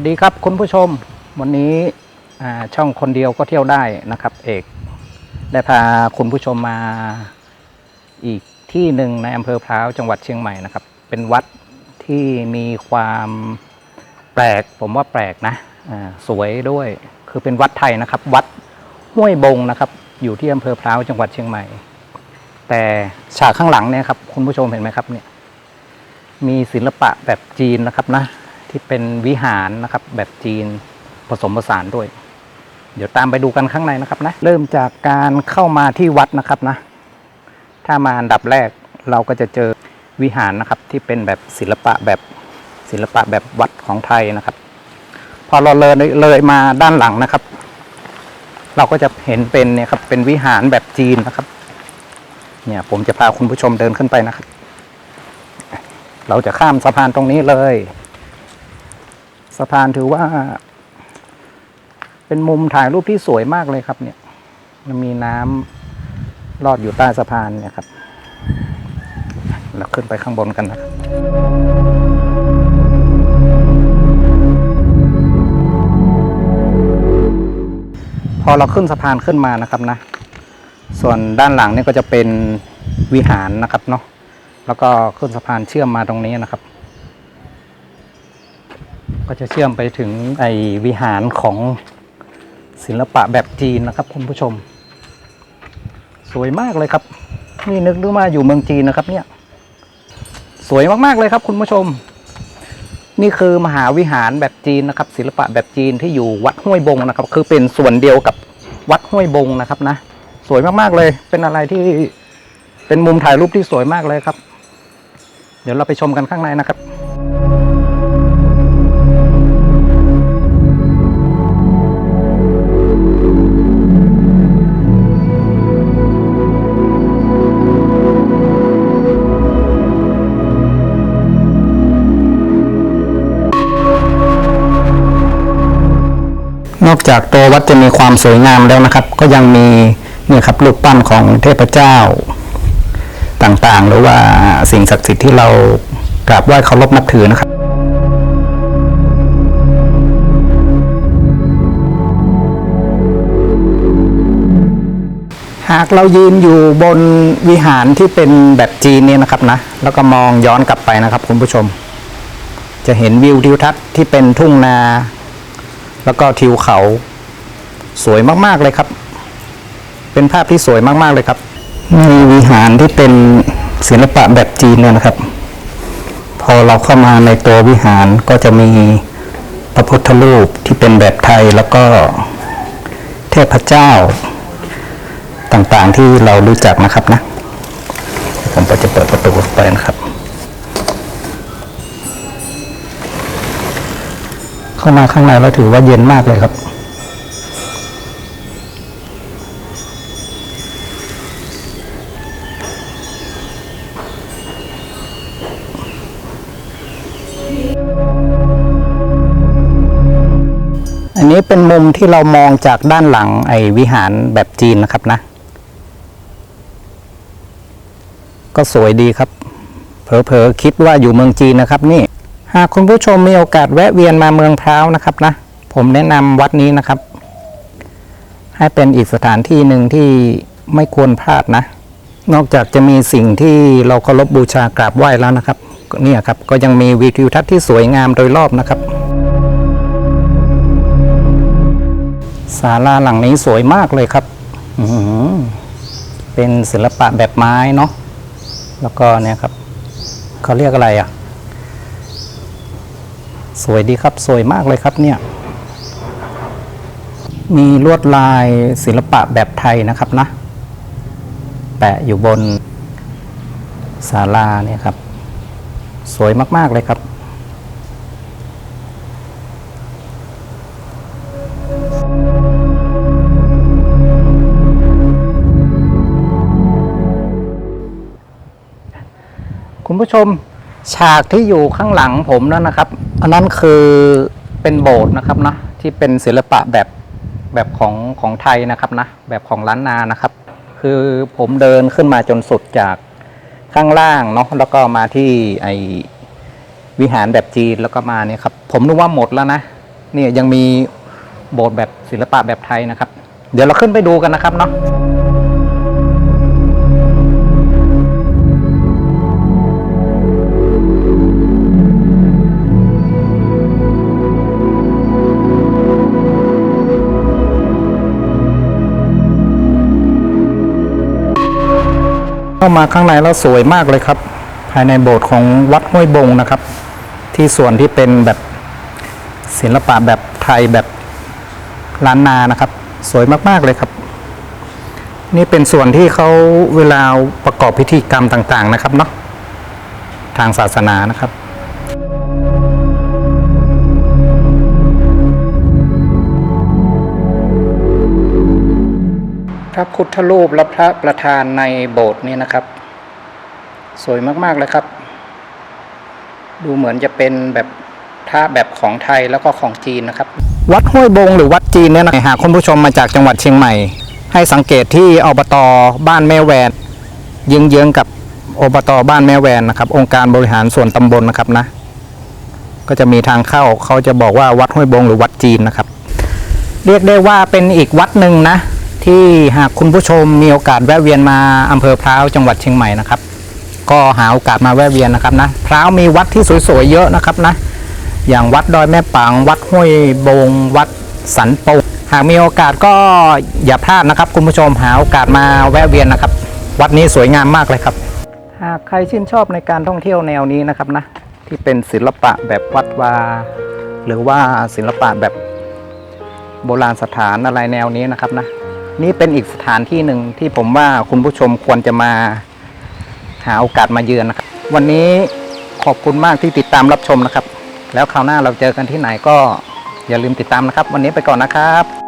วัสดีครับคุณผู้ชมวันนี้ช่องคนเดียวก็เที่ยวได้นะครับ เอกได้พาคุณผู้ชมมาอีกที่หนึ่งในอำเภอพร้าวจังหวัดเชียงใหม่นะครับ เป็นวัดที่มีความแปลก ผมว่าแปลกนะสวยด้วยคือเป็นวัดไทยนะครับ วัดห้วยบงนะครับ อยู่ที่อำเภอพร้าวจังหวัดเชียงใหม่ แต่ฉากข้างหลังเนี่ยครับคุณผู้ชมเห็นไหมครับเนี่ยมีศิลปะแบบจีนนะครับนะ ที่เป็นวิหารนะครับ แบบจีนผสมผสานด้วย เดี๋ยวตามไปดูกันข้างในนะครับนะเริ่มจากการเข้ามาที่วัดนะครับนะ ถ้ามาอันดับแรกเราก็จะเจอวิหารนะครับ ที่เป็นแบบศิลปะแบบศิลปะแบบวัดของไทยนะครับ พอเราเลยเลยมาด้านหลังนะครับ เราก็จะเห็นเป็นเนี่ยครับเป็นวิหารแบบจีนนะครับ เนี่ยผมจะพาคุณผู้ชมเดินขึ้นไปนะครับ เราจะข้ามสะพานตรงนี้เลย สะพานถือว่า เป็นมุมถ่ายรูปที่สวยมากเลยครับ เนี่ย มันมีน้ำลอดอยู่ใต้สะพานเนี่ยครับเราขึ้นไปข้างบนกันนะครับพอเราขึ้นสะพานขึ้นมานะครับนะ ส่วนด้านหลังนี่ก็จะเป็นวิหารนะครับเนาะ แล้วก็ขึ้นสะพานเชื่อมมาตรงนี้นะครับ ก็จะเชื่อมไปถึงไอวิหารของศิลปะแบบจีนนะครับคุณผู้ชม สวยมากเลยครับ นี่นึกดูมาอยู่เมืองจีนนะครับเนี่ย สวยมากๆเลยครับคุณผู้ชม นี่คือมหาวิหารแบบจีนนะครับ ศิลปะแบบจีนที่อยู่วัดห้วยบงนะครับ คือเป็นส่วนเดียวกับวัดห้วยบงนะครับนะ สวยมากๆเลย เป็นอะไรที่เป็นมุมถ่ายรูปที่สวยมากเลยครับ เดี๋ยวเราไปชมกันข้างในนะครับ นอกจากตัววัดจะมีความสวยงามแล้วนะครับ ก็ยังมีเนี่ยครับรูปปั้นของเทพเจ้า ต่างๆ หรือว่าสิ่งศักดิ์สิทธิ์ที่เรากราบไหว้เคารพนับถือนะครับหากเรายืนอยู่บนวิหารที่เป็นแบบจีนเนี่ยนะครับนะ แล้วก็มองย้อนกลับไปนะครับคุณผู้ชม จะเห็นวิวทิวทัศน์ที่เป็นทุ่งนา แล้วก็ทิวเขา สวยมากๆเลยครับ เป็นภาพที่สวยมากๆเลยครับ มีวิหารที่เป็นศิลปะแบบจีนเนี่ยนะครับ พอเราเข้ามาในตัววิหารก็จะมีพระพุทธรูปที่เป็นแบบไทยแล้วก็เทพเจ้าต่างๆที่เรารู้จักนะครับนะ ผมก็จะเปิดประตูไปนะครับ เข้ามาข้างในแล้วถือว่าเย็นมากเลยครับ อันนี้เป็นมุมที่เรามองจากด้านหลังไอ้วิหารแบบจีนนะครับนะ ก็สวยดีครับเผลอๆคิดว่าอยู่เมืองจีนนะครับนี่ หากคุณผู้ชมมีโอกาสแวะเวียนมาเมืองพร้าวนะครับนะ ผมแนะนำวัดนี้นะครับ ให้เป็นอีกสถานที่หนึ่งที่ไม่ควรพลาดนะ นอกจากจะมีสิ่งที่เราเคารพบูชากราบไหว้แล้วนะครับเนี่ยครับก็ยังมีวิวทิวทัศน์ที่สวยงามโดยรอบนะครับศาลาหลังนี้สวยมากเลยครับเป็นศิลปะแบบไม้เนาะแล้วก็เนี่ยครับเขาเรียกอะไรอะ สวยดีครับ สวยมากเลยครับเนี่ย มีลวดลายศิลปะแบบไทยนะครับนะ แปะอยู่บนศาลาเนี่ยครับ สวยมาก ๆ เลยครับคุณผู้ชม ฉากที่อยู่ข้างหลังผมนั่นนะครับ อันนั้นคือเป็นโบสถ์นะครับนะที่เป็นศิลปะแบบแบบของของไทยนะครับนะแบบของล้านนานะครับ คือผมเดินขึ้นมาจนสุดจากข้างล่างเนาะแล้วก็มาที่ไอวิหารแบบจีนแล้วก็มาเนี่ยครับ ผมนึกว่าหมดแล้วนะเนี่ยยังมีโบสถ์แบบศิลปะแบบไทยนะครับ เดี๋ยวเราขึ้นไปดูกันนะครับเนาะ เข้ามาข้างในแล้วสวยมากเลยครับ ภายในโบสถ์ของวัดห้วยบงนะครับ ที่ส่วนที่เป็นแบบศิลปะแบบไทยแบบล้านนานะครับ สวยมากๆเลยครับ นี่เป็นส่วนที่เขาเวลาประกอบพิธีกรรมต่างๆนะครับเนาะทางศาสนานะครับ พระพุทธรูปและพระประธานในโบสถ์นี่นะครับ สวยมากๆเลยครับ ดูเหมือนจะเป็นแบบพระแบบของไทยแล้วก็ของจีนนะครับ วัดห้วยบงหรือวัดจีนเนี่ยนะหากคุณผู้ชมมาจากจังหวัดเชียงใหม่ ให้สังเกตที่อบตบ้านแม่แวนเยื้องๆกับอบตบ้านแม่แวนนะครับ องค์การบริหารส่วนตำบลนะครับนะ ก็จะมีทางเข้าเขาจะบอกว่าวัดห้วยบงหรือวัดจีนนะครับ เรียกได้ว่าเป็นอีกวัดหนึ่งนะ ที่หากคุณผู้ชมมีโอกาสแวะเวียนมาอำเภอพร้าวจังหวัดเชียงใหม่นะครับ ก็หาโอกาสมาแวะเวียนนะครับนะพร้าวมีวัดที่สวยๆเยอะนะครับนะ อย่างวัดดอยแม่ปางวัดห้วยบง วัดสันปงหากมีโอกาสก็อย่าพลาดนะครับ คุณผู้ชมหาโอกาสมาแวะเวียนนะครับ วัดนี้สวยงามมากเลยครับ หากใครชื่นชอบในการท่องเที่ยวแนวนี้นะครับนะที่เป็นศิลปะแบบวัดวา หรือว่าศิลปะแบบโบราณสถานอะไรแนวนี้นะครับนะ นี่เป็นอีกสถานที่หนึ่งที่ผมว่าคุณผู้ชมควรจะมาหาโอกาสมาเยือนนะครับ วันนี้ขอบคุณมากที่ติดตามรับชมนะครับ แล้วคราวหน้าเราเจอกันที่ไหนก็อย่าลืมติดตามนะครับ วันนี้ไปก่อนนะครับ